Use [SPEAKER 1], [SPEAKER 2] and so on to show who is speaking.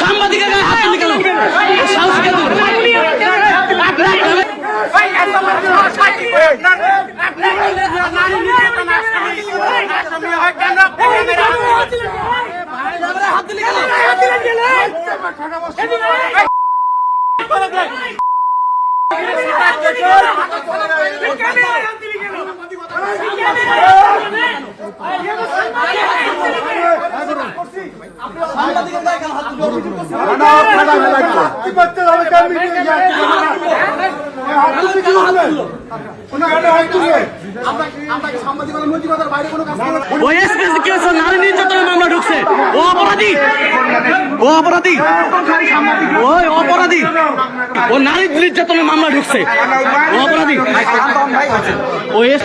[SPEAKER 1] সাংবাদিকের গায়ে হাত তুলি কেন সাহস নারী নির্যাতনের মামলা ঢুকছে ও অপরাধী ও অপরাধী ওই অপরাধী ও নারী নির্যাতনের মামলা ঢুকছে ও অপরাধী ও এস